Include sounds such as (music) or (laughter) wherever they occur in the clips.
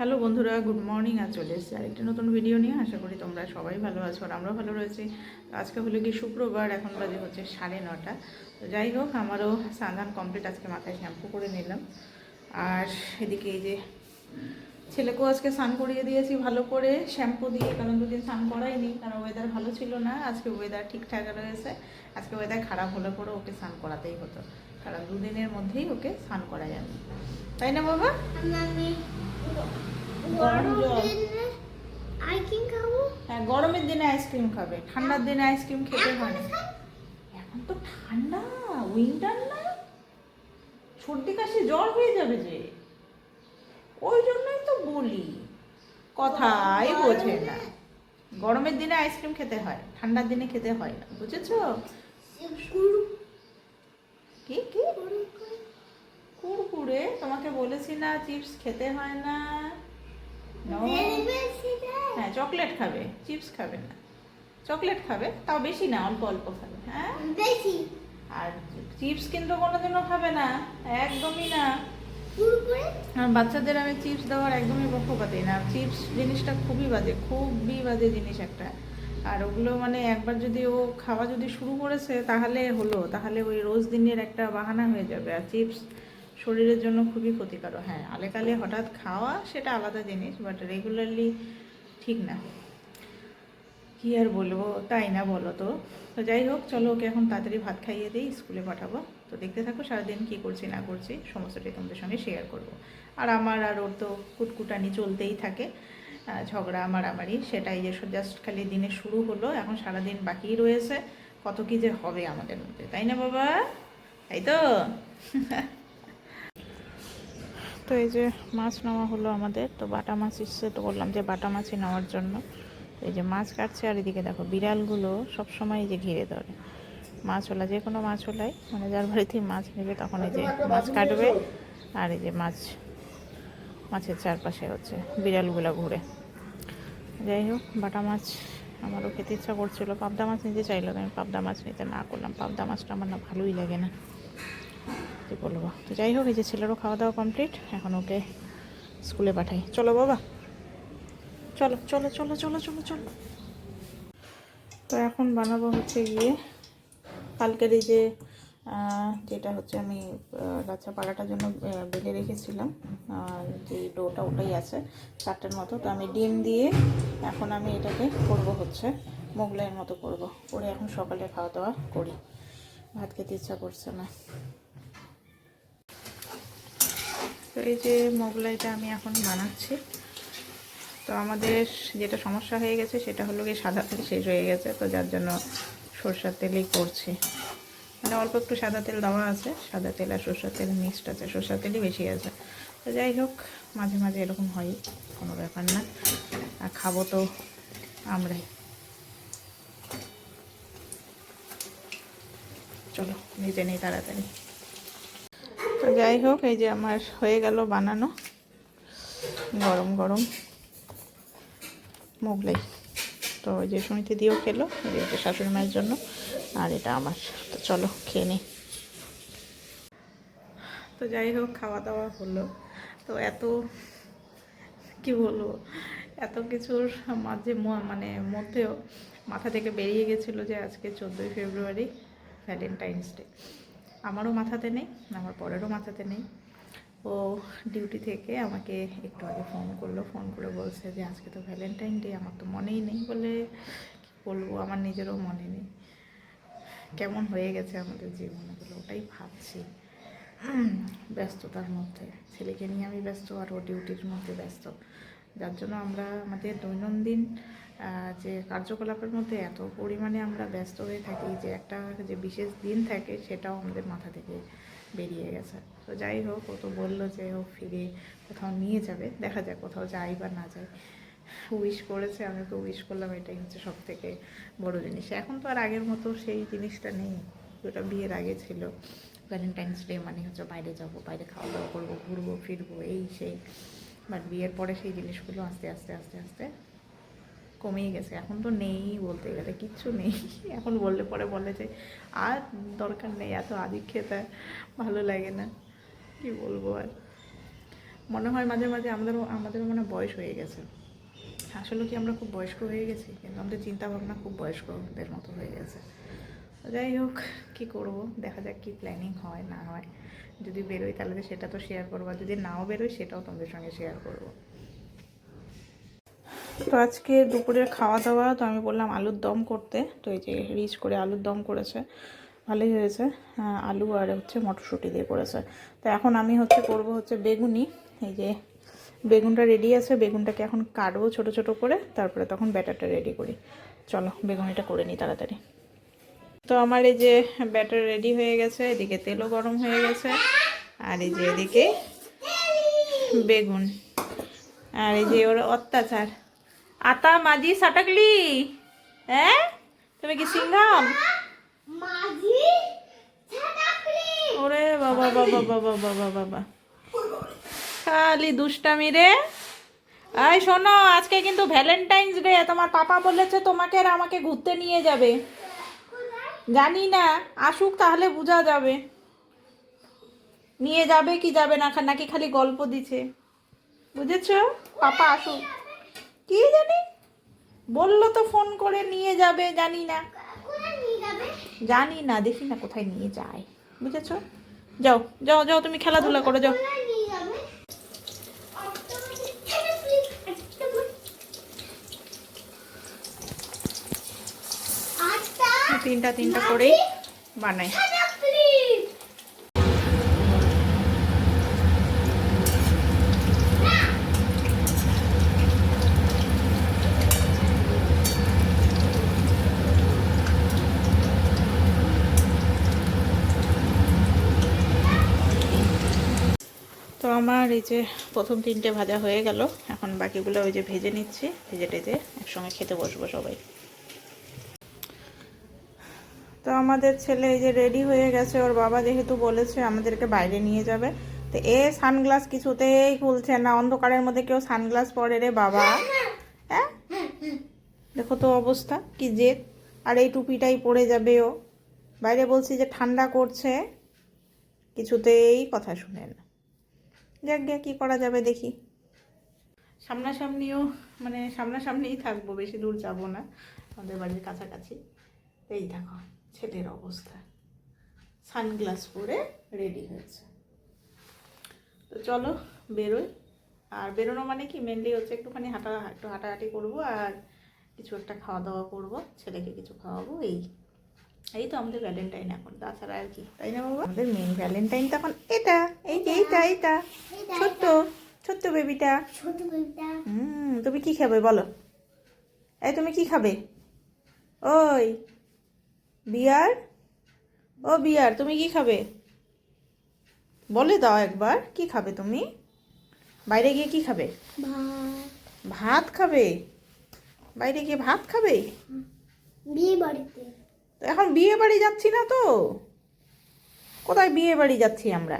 Hello বন্ধুরা, good morning. আর চলে এসেছি আরেকটি নতুন ভিডিও নিয়ে। আশা করি তোমরা সবাই ভালো আছো আর আমরাও ভালো রয়েছি। আজকে হলো কি শুক্রবার, এখন বাজে হচ্ছে সাড়ে নটা। তো যাই হোক, আমারও স্নান কমপ্লিট আজকে মাথায় শ্যাম্পু করে নিলাম। আর এদিকে এই যে ছেলেকেও আজকে স্নান করিয়ে দিয়েছি ভালো করে। শ্যাম্পু দিয়ে, কারণ দুদিন স্নান করাইনি, কারণ ওয়েদার ভালো ছিল না। আজকে ওয়েদার ঠিকঠাক রয়েছে। আজকে ওয়েদার খারাপ হলে পরে ওকে স্নান করাতেই হতো। কারণ দুদিনের মধ্যেই ওকে স্নান করা যাবে তাই না বাবা? আমি গরম জল। আইসক্রিম খাব? হ্যাঁ গরমের দিনে আইসক্রিম খাবে। ঠান্ডার দিনে আইসক্রিম খেতে হয় না এখন তো ঠান্ডা উইন্টার না? সর্দি কাশি জ্বর হয়ে যাবে যে। ওই জন্যই তো বলি কথাই বোঝে না। গরমের দিনে আইসক্রিম খেতে হয় ঠান্ডার দিনে খেতে হয় না বুঝেছ? কি কি। কুরকুরে তোমাকে বলেছি না চিপস খেতে হয় না। হ্যাঁ চকলেট খাবে চিপস খাবে না। চকলেট খাবে তাও বেশি না অল্প অল্প খাবে হ্যাঁ? বেশি। আর চিপস কিন্তু কোনোদিনও খাবে না একদমই না। আর বাচ্চাদের আমি চিপস দেওয়ার একদমই পক্ষপাতি না। চিপস জিনিসটা খুবই বাজে খুবই বাজে জিনিস একটা। আর ওগুলো মানে একবার যদি ও খাওয়া যদি শুরু করেছে তাহলে হলো তাহলে ওই রোজ দিনের একটা বাহানা হয়ে যাবে। আর চিপস শরীরের জন্য খুবই ক্ষতিকারক হ্যাঁ আলেকালে হঠাৎ খাওয়া সেটা আলাদা জিনিস বাট রেগুলারলি ঠিক না। কি আর বলব? তাই না বলো তো? তো যাই হোক, চলো ওকে এখন তাড়াতাড়ি ভাত খাইয়ে দিই, স্কুলে পাঠাবো। তো দেখতে থাকো, সারাদিন কি করছি না করছি, সমস্তটাই তোমাদের সঙ্গে শেয়ার করব। আর আমার আর ওর তো কুটকুটানি চলতেই থাকে ঝগড়া মারামারি সেটাই যে জাস্ট খালি দিনে শুরু হলো, এখন সারাদিন বাকি রয়েছে, কত কী যে হবে আমাদের মধ্যে, তাই না বাবা? তাই তো? (laughs) তো এই যে মাছ নেওয়া হলো আমাদের, তো বাটা মাছ ইচ্ছে তো বললাম যে বাটা মাছই নেওয়ার জন্য। তো এই যে মাছ কাটছে আর এদিকে দেখো বিড়ালগুলো সবসময় এই যে ঘিরে ধরে। মাছ ওলা যে কোনো মাছ ওলাই মানে যার বাড়িতে মাছ নেবে তখন এই যে মাছ কাটবে আর এই যে মাছ, মাছের চারপাশে হচ্ছে বিড়ালগুলো ঘুরে। যাই হোক, বাটা মাছ আমারও খেতে ইচ্ছা করছিল। পাবদা মাছ নিতে চাইলো আমি পাবদা মাছ নিতে না করলাম। পাবদা মাছটা আমার না ভালোই লাগে না। কি বলব তো যাই হোক, এই যে ছেলেরও খাওয়া দাওয়া কমপ্লিট এখন ওকে স্কুলে পাঠাই। চলো বাবা। চলো চলো চলো চলো চলো চলো। তো এখন বানাবো হচ্ছে গিয়ে কালকের এই যে যেটা হচ্ছে আমি লাচ্ছা পাড়াটার জন্য বেলে রেখেছিলাম। যে ডোটা ওটাই আছে, চারটের মতো। তো আমি ডিম দিয়ে এখন আমি এটাকে করব হচ্ছে, মোগলাইয়ের মতো করব। করে এখন সকালে খাওয়া দাওয়া করি। ভাত খেতে ইচ্ছা করছে না। তো এই যে মোগলাইটা আমি এখন বানাচ্ছি। তো আমাদের যেটা সমস্যা হয়ে গেছে সেটা হলো গিয়ে সাদা তেল শেষ হয়ে গেছে, তো যার জন্য সরষের তেলেই করছি। মানে অল্প একটু সাদা তেল দেওয়া আছে, সাদা তেল আর সরষের তেল মিক্সড আছে, সরষের তেলই বেশি আছে। তো যাই হোক, মাঝে মাঝে এরকম হয়, কোনো ব্যাপার না। আর খাব তো আমরাই। চলো নিজে নেই তাড়াতাড়ি। যাই হোক এই যে আমার হয়ে গেল বানানো। গরম গরম। মোগলাই। তো ওই যে সুমিতি দিয়েও খেলো এটা শাশুড়ি মায়ের জন্য, আর এটা আমার। তো চলো, খেয়ে নিই তো যাই হোক খাওয়া দাওয়া হলো। তো এত, কি বলব, এত কিছুর মাঝে মানে মধ্যেও মাথা থেকে বেরিয়ে গেছিল যে আজকে চোদ্দোই ফেব্রুয়ারি, ভ্যালেন্টাইন্স ডে। আমারও মাথাতে নেই, আমার পরেরও মাথাতে নেই। ও ডিউটি থেকে আমাকে একটু আগে ফোন করল ফোন করে বলছে যে, আজকে তো ভ্যালেন্টাইন ডে আমার তো মনেই নেই বলে কী বলব, আমার নিজেরও মনে নেই। কেমন হয়ে গেছে আমাদের জীবনগুলো ওটাই ভাবছি। ব্যস্ততার মধ্যে, ছেলেকে নিয়ে আমি ব্যস্ত আর ও ডিউটির মধ্যে ব্যস্ত। যার জন্য আমরা আমাদের দৈনন্দিন যে কার্যকলাপের মধ্যে এত পরিমাণে আমরা ব্যস্ত হয়ে থাকি যে একটা যে বিশেষ দিন থাকে সেটাও আমাদের মাথা থেকে বেরিয়ে গেছে। তো যাই হোক, ও তো বলল যে ও ফিরে কোথাও নিয়ে যাবে, দেখা যাক কোথাও যাই বা না যায়। উইশ করেছে, আমি তো উইশ করলাম, এটাই হচ্ছে সব থেকে বড় জিনিস। এখন তো আর আগের মতো সেই জিনিসটা নেই ওটা বিয়ের আগে ছিল। ভ্যালেন্টাইন্স ডে মানে হচ্ছে বাইরে যাব, বাইরে খাওয়া দাওয়া করব, ঘুরবো, ফিরবো, এই সেই। বাট বিয়ের পরে সেই জিনিসগুলো আস্তে আস্তে আস্তে আস্তে কমেই গেছে। এখন তো নেই বলতে গেলে কিচ্ছু নেই। (laughs) এখন বললে পরে বলে যে, আর দরকার নেই, এত আদিক খেতে ভালো লাগে না। কি বলব আর? মনে হয় মাঝে মাঝে আমাদেরও আমাদেরও মনে বয়স হয়ে গেছে। আসলে কি আমরা খুব বয়স্ক হয়ে গেছি? কিন্তু আমাদের চিন্তা ভাবনা খুব বয়স্কদের মতো হয়ে গেছে। যাই হোক, কী করব? দেখা যাক কি প্ল্যানিং হয়, না হয়। যদি বেরোই তাহলে সেটা তো শেয়ার করব, আর যদি নাও বেরোই সেটাও তোমাদের সঙ্গে শেয়ার করব। তো আজকে দুপুরের খাওয়া দাওয়া তো আমি বললাম আলুর দম করতে। তো এই যে রিচ করে আলুর দম করেছে ভালোই হয়েছে। আহ, আলু আর হচ্ছে মটরশুঁটি দিয়ে করেছে। তো এখন আমি হচ্ছে করব হচ্ছে বেগুনি। এই যে বেগুনটা রেডি আছে বেগুনটাকে এখন কাটবো ছোট ছোট করে তারপরে তখন ব্যাটারটা রেডি করি। চলো বেগুনিটা করে নিই তাড়াতাড়ি। তো আমার এই যে ব্যাটার রেডি হয়ে গেছে এদিকে তেলও গরম হয়ে গেছে আর এই যে এদিকে বেগুন। আর এই যে ওর অত্যাচার আতা মাজি সাটাকলি। হ্যাঁ? তুমি কি মাঝি ছাটাকলি ওরে বাবা বাবা বাবা বাবা বাবা খালি দুষ্টামি রে। আয় শোনো, আজকে কিন্তু ভ্যালেন্টাইন্স ডে, তোমার পাপা বলেছে তোমাকে আর আমাকে ঘুরতে নিয়ে যাবে। জানি না, আসুক তাহলে বোঝা যাবে। নিয়ে যাবে কি যাবে না, নাকি খালি গল্প দিছে বুঝেছ? পাপা আসুক। কি জানি? বলল তো ফোন করে নিয়ে যাবে জানি না। জানি না দেখি না কোথায় নিয়ে যায়। বুঝেছ? যাও যাও যাও তুমি খেলাধুলা করো যাও। তিনটা তিনটা করেই বানাই ছাটাকলি তো আমার এই যে প্রথম তিনটে ভাজা হয়ে গেল। এখন বাকিগুলো ওই যে ভেজে নিচ্ছি। ভেজে টেজে একসঙ্গে খেতে বসবো সবাই। তো আমাদের ছেলে এই যে রেডি হয়ে গেছে। ওর বাবা যেহেতু বলেছে আমাদেরকে বাইরে নিয়ে যাবে। তো এ সানগ্লাস কিছুতেই খুলছে না। অন্ধকারের মধ্যে কেউ সানগ্লাস পরে রে বাবা। হ্যাঁ? দেখো তো অবস্থা কি জেদ। আর এই টুপিটাই পরে যাবে ও। বাইরে বলছি যে ঠান্ডা করছে। কিছুতেই কথা শুনে না। যাক গে কী করা যাবে দেখি। সামনাসামনিও মানে সামনাসামনিই থাকব, বেশি দূর যাব না। আমাদের বাড়ির কাছাকাছি। এই দেখো, ছেলের অবস্থা। সানগ্লাস পরে রেডি হয়েছে। তো চলো, বেরোই। আর বেরোনো মানে কি মেনলি হচ্ছে একটুখানি হাঁটা, একটু হাঁটাহাঁটি করব আর কিছু একটা খাওয়া দাওয়া করব, ছেলেকে কিছু খাওয়াবো, এই। এই তো আমাদের ভ্যালেন্টাইন এখন তাছাড়া আর কি। তাই না বাবা? আমাদের মেন ভ্যালেন্টাইন তো এখন এটা এই যে এইটা এইটা। ছোট্ট ছোট্ট বেবিটা ছোট বেবিটা হুম তুমি কি খাবে বলো? এই তুমি কি খাবে? ওই বিয়ার? ও বিয়ার তুমি কি খাবে? বলে দাও একবার কি খাবে তুমি? বাইরে গিয়ে কি খাবে? ভাত। ভাত খাবে? বাইরে গিয়ে ভাত খাবে? বিয়ে বাড়িতে। তো এখন বিয়ে বাড়ি যাচ্ছি না তো। কোথায় বিয়ে বাড়ি যাচ্ছি আমরা?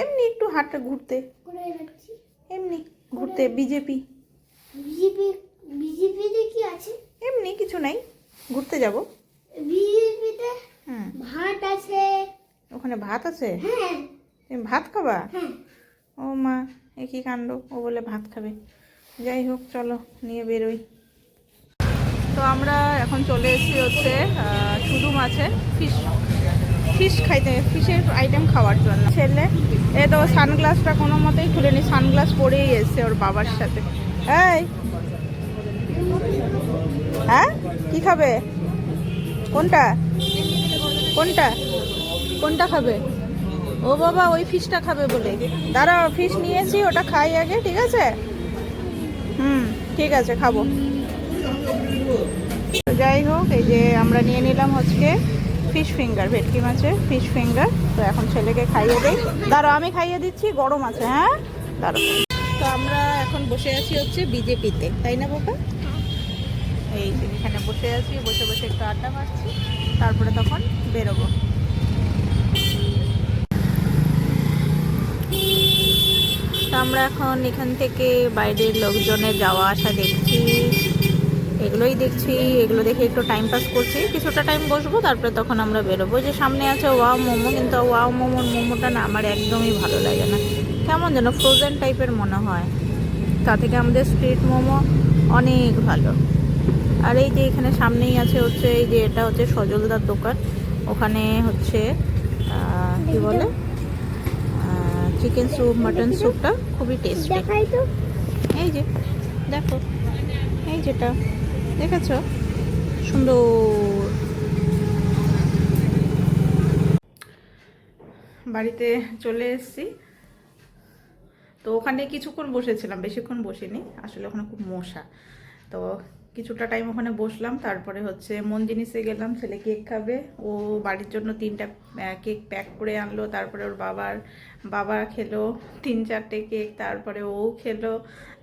এমনি একটু হাটটা ঘুরতে। এমনি ঘুরতে বিজেপি। বিজেপি বিজেপিতে কি আছে? এমনি কিছু নাই ঘুরতে যাব। বিজেপিতে ভাত আছে। ওখানে ভাত আছে? হ্যাঁ। তুমি ভাত খাবা? হ্যাঁ। ও মা এ কি কাণ্ড ও বলে ভাত খাবে। যাই হোক চলো নিয়ে বেরোই। তো আমরা এখন চলে এসেছি হচ্ছে শুধু মাছে ফিশ ফিশ খাইতে ফিশের আইটেম খাওয়ার জন্য। ছেলে, এ তো সানগ্লাসটা কোনো মতেই খুলেনি সানগ্লাস পরেই এসছে ওর বাবার সাথে। এই! হ্যাঁ? কি খাবে? কোনটা? কোনটা? কোনটা খাবে? ও বাবা, ওই ফিশটা খাবে বলে। দাঁড়াও ফিশ নিয়েছি, ওটা খাই আগে, ঠিক আছে? হুম, ঠিক আছে, খাব। যাই হোক, এই যে আমরা নিয়ে নিলাম হচ্ছে ফিশ ফিঙ্গার ভেটকি মাছের ফিশ ফিঙ্গার তো এখন ছেলেকে খাইয়ে দিই। দাঁড়াও, আমি খাইয়ে দিচ্ছি, গরম আছে হ্যাঁ? দাঁড়াও। তো আমরা এখন বসে আছি হচ্ছে বিজেপিতে, তাই না বাবা এই এখানে বসে আছি, বসে বসে একটু আড্ডা মারছি, তারপরে তখন বেরোবো। আমরা এখন এখান থেকে বাইরের লোকজনের যাওয়া আসা দেখছি। এগুলোই দেখছি এগুলো দেখে একটু টাইম পাস করছি। কিছুটা টাইম বসবো তারপরে তখন আমরা বেরোবো। যে সামনে আছে ওয়াও মোমো কিন্তু ওয়াও মোমোর মোমোটা না আমার একদমই ভালো লাগে না। কেমন যেন ফ্রোজেন টাইপের মনে হয়। তা থেকে আমাদের স্ট্রিট মোমো অনেক ভালো। আর এই যে এখানে সামনেই আছে হচ্ছে এই যে এটা হচ্ছে সজলদার দোকান। ওখানে হচ্ছে কি বলে? চিকেন স্যুপ মাটন স্যুপটা খুবই টেস্টি এই যে দেখো। এই যেটা। দেখেছ? সুন্দর। বাড়িতে চলে এসেছি। তো ওখানে কিছুক্ষণ বসেছিলাম, বেশিক্ষণ বসিনি। আসলে ওখানে খুব মশা। তো কিছুটা টাইম ওখানে বসলাম, তারপরে হচ্ছে মন জিনিসে গেলাম, ছেলে কেক খাবে। ও বাড়ির জন্য তিনটা কেক প্যাক করে আনলো, তারপরে ওর বাবার, বাবা খেলো, তিন চারটে কেক তারপরে ও খেলো,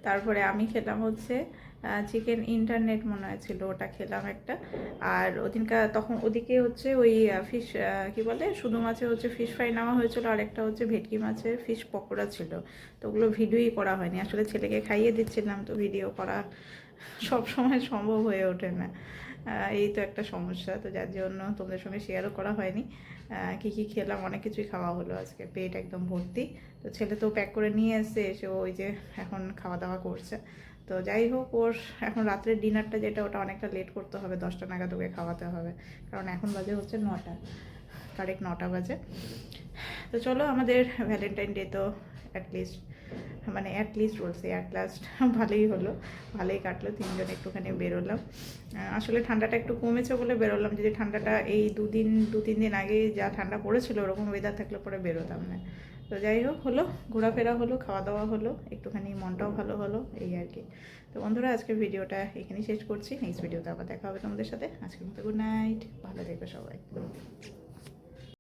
তারপরে আমি খেলাম হচ্ছে চিকেন ইন্টারনেট মনে হয়েছিল ওটা খেলাম একটা। আর ওদিনকার, তখন ওদিকে হচ্ছে ওই ফিশ কি বলে, শুধু মাছে হচ্ছে ফিশ ফ্রাই নেওয়া হয়েছিল, আর একটা হচ্ছে ভেটকি মাছের ফিশ পকোড়া ছিল। তো ওগুলো ভিডিওই করা হয়নি, আসলে ছেলেকে খাইয়ে দিচ্ছিলাম তো ভিডিও করা সব সময় সম্ভব হয়ে ওঠে না। এই তো একটা সমস্যা, তো যার জন্য তোমাদের সঙ্গে শেয়ারও করা হয়নি। কি কি খেলাম, অনেক কিছুই খাওয়া হলো আজকে, পেট একদম ভর্তি। তো ছেলে তো প্যাক করে নিয়ে এসে এসে ওই যে এখন খাওয়া দাওয়া করছে। তো যাই হোক, ওর এখন রাত্রের ডিনারটা যেটা, ওটা অনেকটা লেট করতে হবে, দশটা নাগাদ ওকে খাওয়াতে হবে। কারণ এখন বাজে হচ্ছে নটা কারেক্ট নটা বাজে। তো চলো আমাদের ভ্যালেন্টাইন ডে তো অ্যাটলিস্ট মানে অ্যাটলিস্ট বলছি অ্যাট লাস্ট ভালোই হলো, ভালোই কাটলো, তিনজন একটুখানি বেরোলাম। আসলে ঠান্ডাটা একটু কমেছে বলে বেরোলাম, যদি ঠান্ডাটা এই দুদিন, দু তিন দিন আগে যা ঠান্ডা পড়েছিল, ওরকম ওয়েদার থাকলে পরে বেরোতাম না। তো যাই হোক, হলো, ঘোরাফেরা হলো খাওয়া দাওয়া হলো, একটুখানি মনটাও ভালো হলো, এই আর কি। তো বন্ধুরা, আজকের ভিডিওটা এখানেই শেষ করছি। নেক্সট ভিডিওতে আবার দেখা হবে তোমাদের সাথে। আজকের মতো গুড নাইট। ভালো থেকো সবাই।